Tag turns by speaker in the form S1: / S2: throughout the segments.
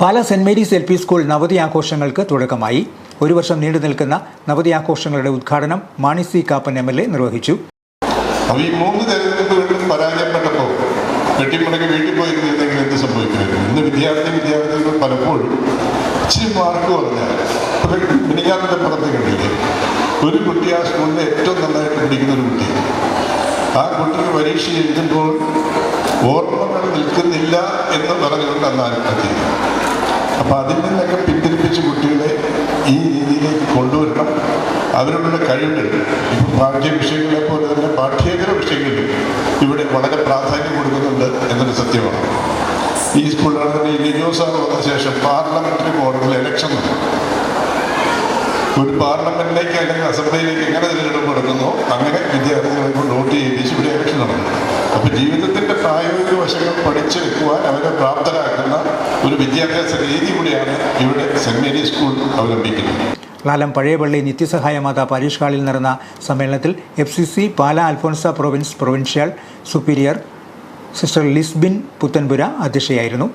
S1: Pala saint Mary's L P school നവതി ആഘോഷങ്ങൾക്ക് തുടക്കമായി. ഒരു വർഷം നീണ്ടു നിൽക്കുന്ന നവതി ആഘോഷങ്ങളുടെ ഉദ്ഘാടനം Mani C Kappan M L A നിർവഹിച്ചു.
S2: ഈ മൂന്ന് വീട്ടിൽ വിദ്യാർത്ഥി വിദ്യാർത്ഥികൾ പലപ്പോഴും മാർക്ക് ഒരു കുട്ടി ആ സ്കൂളിൽ ഏറ്റവും നന്നായിട്ട് പഠിക്കുന്ന ഒരു കുട്ടി. ആ കുട്ടിക്ക് പരീക്ഷ എഴുതുമ്പോൾ ഓർമ്മകൾ നിൽക്കുന്നില്ല എന്ന് പറഞ്ഞുകൊണ്ട് അന്ന് ആത്മഹത്യ ചെയ്തു അപ്പോൾ അതിൽ നിന്നൊക്കെ പിന്തിരിപ്പിച്ച് കുട്ടികളെ ഈ രീതിയിലേക്ക് കൊണ്ടുവരണം. അവരുടെ കഴിവുകൾ. ഇപ്പം പാഠ്യ വിഷയങ്ങളെ പോലെ തന്നെ പാഠ്യേതര വിഷയങ്ങളിൽ ഇവിടെ വളരെ പ്രാധാന്യം കൊടുക്കുന്നുണ്ട് എന്നൊരു സത്യമാണ്. ഈ സ്കൂളിലാണ് തന്നെ ലിജോ സാർ വന്ന ശേഷം പാർലമെന്ററി മോഡൽ ഇലക്ഷൻ ഒരു പാർലമെന്റിലേക്ക് അല്ലെങ്കിൽ അസംബ്ലിയിലേക്ക് എങ്ങനെ തിരഞ്ഞെടുപ്പ് നടക്കുന്നു അങ്ങനെ വിദ്യാർത്ഥികളെ കൊണ്ട് വോട്ട് ചെയ്യിപ്പിച്ച് ഇവിടെ ഇലക്ഷൻ നടന്നു. അപ്പൊ പ്രായോഗിക വശങ്ങൾ പഠിച്ചെടുക്കുവാൻ അവരെ പ്രാപ്തരാക്കുന്ന ഒരു വിദ്യാഭ്യാസ രീതി കൂടിയാണ് ഇവിടെ സെന്റ് മേരീസ് സ്കൂൾ അവലംബിക്കുന്നത്.
S1: ലാലം പഴയപള്ളി നിത്യസഹായ മാതാ പാരീഷ് ഹാളിൽ നടന്ന സമ്മേളനത്തിൽ F C C Pala Alphonsa province provincial superior sister Lisbin Puthanpura അധ്യക്ഷയായിരുന്നു.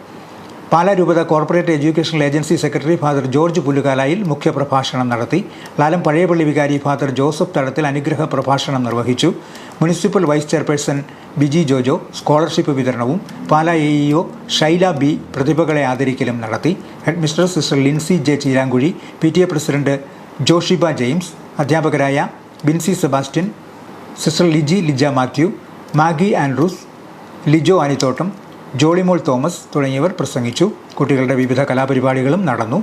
S1: Pala രൂപത corporate educational agency secretary father George Pullukalayil മുഖ്യപ്രഭാഷണം നടത്തി. ലാലം പഴയപള്ളി വികാരി ഫാദർ ജോസഫ് തടത്തിൽ അനുഗ്രഹ പ്രഭാഷണം നിർവഹിച്ചു. Municipal vice chairperson Biji Jojo scholarship വിതരണവും Pala A E O Shaila B പ്രതിഭകളെ ആദരിക്കലും നടത്തി. Headmistress sister Lincy J Cheerankuzhi P T A president Joshiba James അധ്യാപകരായ Binsi Sebastian sister Liji Lija Mathew Maggi Andrews Lijo Anithottam Jollymol Thomas തുടങ്ങിയവർ പ്രസംഗിച്ചു. കുട്ടികളുടെ വിവിധ കലാപരിപാടികളും നടന്നു.